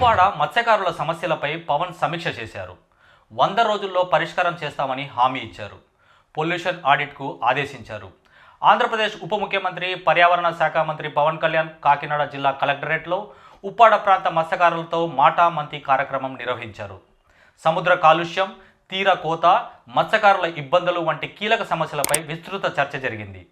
ఉప్పాడ మత్స్యకారుల సమస్యలపై పవన్ సమీక్ష చేశారు. వంద రోజుల్లో పరిష్కారం చేస్తామని హామీ ఇచ్చారు. పొల్యూషన్ ఆడిట్కు ఆదేశించారు. ఆంధ్రప్రదేశ్ ఉప ముఖ్యమంత్రి పర్యావరణ శాఖ మంత్రి పవన్ కళ్యాణ్ కాకినాడ జిల్లా కలెక్టరేట్లో ఉప్పాడ ప్రాంత మత్స్యకారులతో మాటా మంతి కార్యక్రమం నిర్వహించారు. సముద్ర కాలుష్యం తీర కోత మత్స్యకారుల ఇబ్బందులు వంటి కీలక సమస్యలపై విస్తృత చర్చ జరిగింది.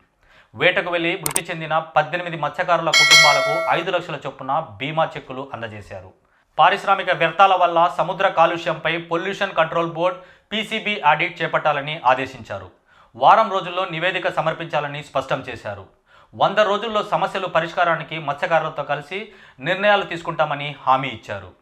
వేటకు వెళ్ళి మృతి చెందిన పద్దెనిమిది మత్స్యకారుల కుటుంబాలకు ఐదు లక్షల చొప్పున బీమా చెక్కులు అందజేశారు. పారిశ్రామిక వ్యర్థాల వల్ల సముద్ర కాలుష్యంపై pollution control board PCB audit చేపట్టాలని ఆదేశించారు. వారం రోజుల్లో నివేదిక సమర్పించాలని స్పష్టం చేశారు. వంద రోజుల్లో సమస్యలు పరిష్కారానికి మత్స్యకారులతో కలిసి నిర్ణయాలు తీసుకుంటామని హామీ ఇచ్చారు.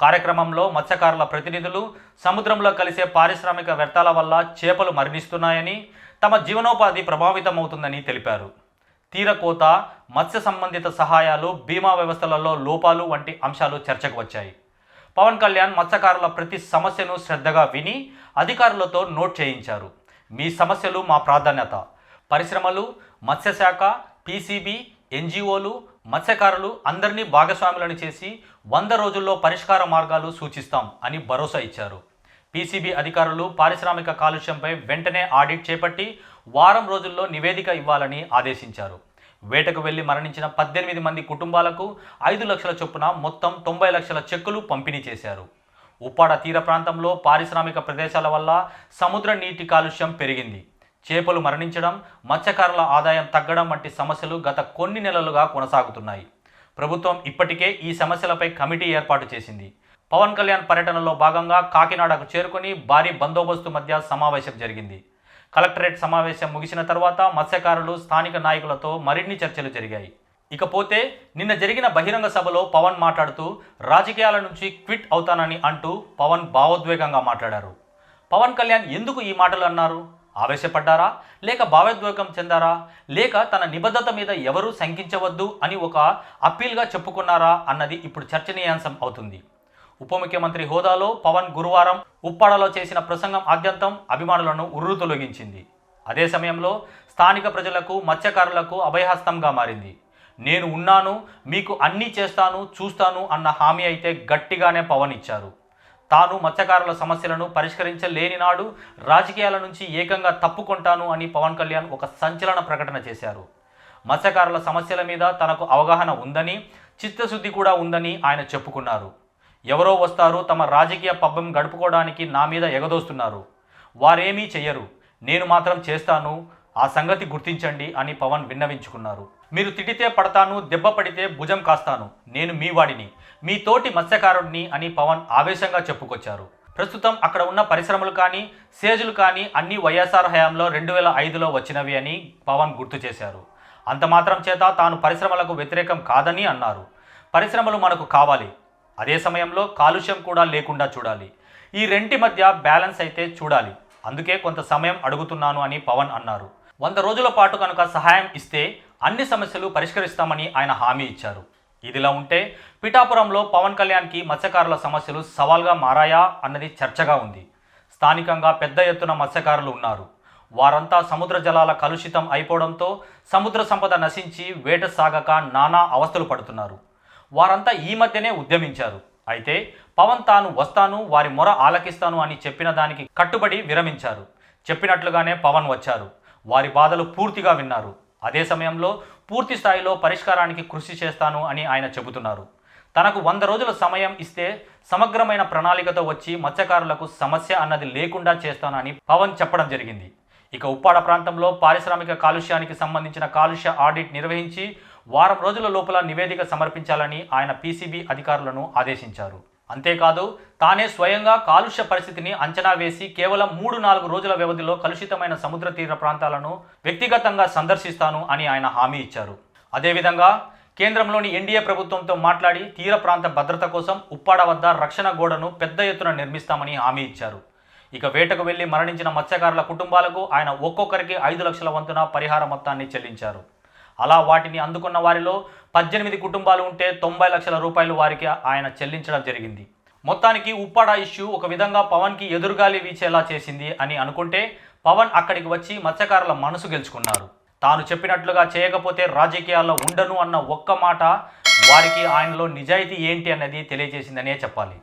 కార్యక్రమంలో మత్స్యకారుల ప్రతినిధులు సముద్రంలో కలిసే పారిశ్రామిక వ్యర్థాల వల్ల చేపలు మరణిస్తున్నాయని తమ జీవనోపాధి ప్రభావితమవుతుందని తెలిపారు. తీరకోత మత్స్య సంబంధిత సహాయాలు బీమా వ్యవస్థలలో లోపాలు వంటి అంశాలు చర్చకు వచ్చాయి. పవన్ కళ్యాణ్ మత్స్యకారుల ప్రతి సమస్యను శ్రద్ధగా విని అధికారులతో నోట్ చేయించారు. మీ సమస్యలు మా ప్రాధాన్యత. పరిశ్రమలు మత్స్యశాఖ పీసీబీ ఎన్జిఓలు మత్స్యకారులు అందరినీ భాగస్వాములను చేసి వంద రోజుల్లో పరిష్కార మార్గాలు సూచిస్తాం అని భరోసా ఇచ్చారు. పీసీబీ అధికారులు పారిశ్రామిక కాలుష్యంపై వెంటనే ఆడిట్ చేపట్టి వారం రోజుల్లో నివేదిక ఇవ్వాలని ఆదేశించారు. వేటకు వెళ్ళి మరణించిన పద్దెనిమిది మంది కుటుంబాలకు ఐదు లక్షల చొప్పున మొత్తం తొంభై లక్షల చెక్కులు పంపిణీ చేశారు. ఉప్పాడ తీర ప్రాంతంలో పారిశ్రామిక ప్రదేశాల వల్ల సముద్ర నీటి కాలుష్యం పెరిగింది. చేపలు మరణించడం మత్స్యకారుల ఆదాయం తగ్గడం వంటి సమస్యలు గత కొన్ని నెలలుగా కొనసాగుతున్నాయి. ప్రభుత్వం ఇప్పటికే ఈ సమస్యలపై కమిటీ ఏర్పాటు చేసింది. పవన్ కళ్యాణ్ పర్యటనలో భాగంగా కాకినాడకు చేరుకుని భారీ బందోబస్తు మధ్య సమావేశం జరిగింది. కలెక్టరేట్ సమావేశం ముగిసిన తర్వాత మత్స్యకారులు స్థానిక నాయకులతో మరిన్ని చర్చలు జరిగాయి. ఇకపోతే నిన్న జరిగిన బహిరంగ సభలో పవన్ మాట్లాడుతూ రాజకీయాల నుంచి క్విట్ అవుతానని అంటూ పవన్ భావోద్వేగంగా మాట్లాడారు. పవన్ కళ్యాణ్ ఎందుకు ఈ మాటలు అన్నారు? ఆవేశపడ్డారా? లేక భావోద్వేగం చెందారా? లేక తన నిబద్ధత మీద ఎవరూ శంకించవద్దు అని ఒక అప్పీల్గా చెప్పుకున్నారా? అన్నది ఇప్పుడు చర్చనీయాంశం అవుతుంది. ఉప ముఖ్యమంత్రి హోదాలో పవన్ గురువారం ఉప్పాడలో చేసిన ప్రసంగం ఆద్యంతం అభిమానులను ఉర్రూతొలగించింది అదే సమయంలో స్థానిక ప్రజలకు మత్స్యకారులకు అభయహస్తంగా మారింది. నేను ఉన్నాను మీకు అన్నీ చేస్తాను చూస్తాను అన్న హామీ అయితే గట్టిగానే పవన్ ఇచ్చారు. తాను మత్స్యకారుల సమస్యలను పరిష్కరించలేని నాడు రాజకీయాల నుంచి ఏకంగా తప్పుకుంటాను అని పవన్ కళ్యాణ్ ఒక సంచలన ప్రకటన చేశారు. మత్స్యకారుల సమస్యల మీద తనకు అవగాహన ఉందని చిత్తశుద్ధి కూడా ఉందని ఆయన చెప్పుకున్నారు. ఎవరో వస్తారు తమ రాజకీయ పబ్బం గడుపుకోవడానికి నా మీద ఎగదోస్తున్నారు. వారేమీ చెయ్యరు. నేను మాత్రం చేస్తాను. ఆ సంగతి గుర్తించండి అని పవన్ విన్నవించుకున్నారు. మీరు తిడితే పడతాను దెబ్బ పడితే భుజం కాస్తాను. నేను మీ వాడిని మీ తోటి మత్స్యకారుడిని అని పవన్ ఆవేశంగా చెప్పుకొచ్చారు. ప్రస్తుతం అక్కడ ఉన్న పరిశ్రమలు కానీ సేజులు కానీ అన్ని వైఎస్ఆర్ హయాంలో రెండు వేల ఐదులో వచ్చినవి అని పవన్ గుర్తు చేశారు. అంత మాత్రం చేత తాను పరిశ్రమలకు వ్యతిరేకం కాదని అన్నారు. పరిశ్రమలు మనకు కావాలి. అదే సమయంలో కాలుష్యం కూడా లేకుండా చూడాలి. ఈ రెంటి మధ్య బ్యాలెన్స్ అయితే చూడాలి. అందుకే కొంత సమయం అడుగుతున్నాను అని పవన్ అన్నారు. వంద రోజుల పాటు కనుక సహాయం ఇస్తే అన్ని సమస్యలు పరిష్కరిస్తామని ఆయన హామీ ఇచ్చారు. ఇదిలా ఉంటే పిఠాపురంలో పవన్ కళ్యాణ్కి మత్స్యకారుల సమస్యలు సవాల్గా మారాయా అన్నది చర్చగా ఉంది. స్థానికంగా పెద్ద ఎత్తున మత్స్యకారులు ఉన్నారు. వారంతా సముద్ర జలాల కలుషితం అయిపోవడంతో సముద్ర సంపద నశించి వేట సాగక నానా అవస్థలు పడుతున్నారు. వారంతా ఈ మధ్యనే ఉద్యమించారు. అయితే పవన్ తాను వస్తాను వారి మొర ఆలకిస్తాను అని చెప్పిన దానికి కట్టుబడి విరమించారు. చెప్పినట్లుగానే పవన్ వచ్చారు. వారి బాధలు పూర్తిగా విన్నారు. అదే సమయంలో పూర్తి స్థాయిలో పరిష్కారానికి కృషి చేస్తాను అని ఆయన చెబుతున్నారు. తనకు వంద రోజుల సమయం ఇస్తే సమగ్రమైన ప్రణాళికతో వచ్చి మత్స్యకారులకు సమస్య అన్నది లేకుండా చేస్తానని పవన్ చెప్పడం జరిగింది. ఇక ఉప్పాడ ప్రాంతంలో పారిశ్రామిక కాలుష్యానికి సంబంధించిన కాలుష్య ఆడిట్ నిర్వహించి వారం రోజుల లోపల నివేదిక సమర్పించాలని ఆయన పీసీబీ అధికారులను ఆదేశించారు. అంతేకాదు తానే స్వయంగా కాలుష్య పరిస్థితిని అంచనా వేసి కేవలం మూడు నాలుగు రోజుల వ్యవధిలో కలుషితమైన సముద్ర తీర ప్రాంతాలను వ్యక్తిగతంగా సందర్శిస్తాను అని ఆయన హామీ ఇచ్చారు. అదేవిధంగా కేంద్రంలోని ఎన్డీఏ ప్రభుత్వంతో మాట్లాడి తీర ప్రాంత భద్రత కోసం ఉప్పాడ వద్ద రక్షణ గోడను పెద్ద ఎత్తున నిర్మిస్తామని హామీ ఇచ్చారు. ఇక వేటకు వెళ్ళి మరణించిన మత్స్యకారుల కుటుంబాలకు ఆయన ఒక్కొక్కరికి ఐదు లక్షల వంతున పరిహార మొత్తాన్ని చెల్లించారు. అలా వాటిని అందుకున్న వారిలో పద్దెనిమిది కుటుంబాలు ఉంటే తొంభై లక్షల రూపాయలు వారికి ఆయన చెల్లించడం జరిగింది. మొత్తానికి ఉప్పాడ ఇష్యూ ఒక విధంగా పవన్కి ఎదురుగాలి వీచేలా చేసింది అని అనుకుంటే పవన్ అక్కడికి వచ్చి మత్స్యకారుల మనసు గెలుచుకున్నారు. తాను చెప్పినట్లుగా చేయకపోతే రాజకీయాల్లో ఉండను అన్న ఒక్క మాట వారికి ఆయనలో నిజాయితీ ఏంటి అన్నది తెలియజేసిందనే చెప్పాలి.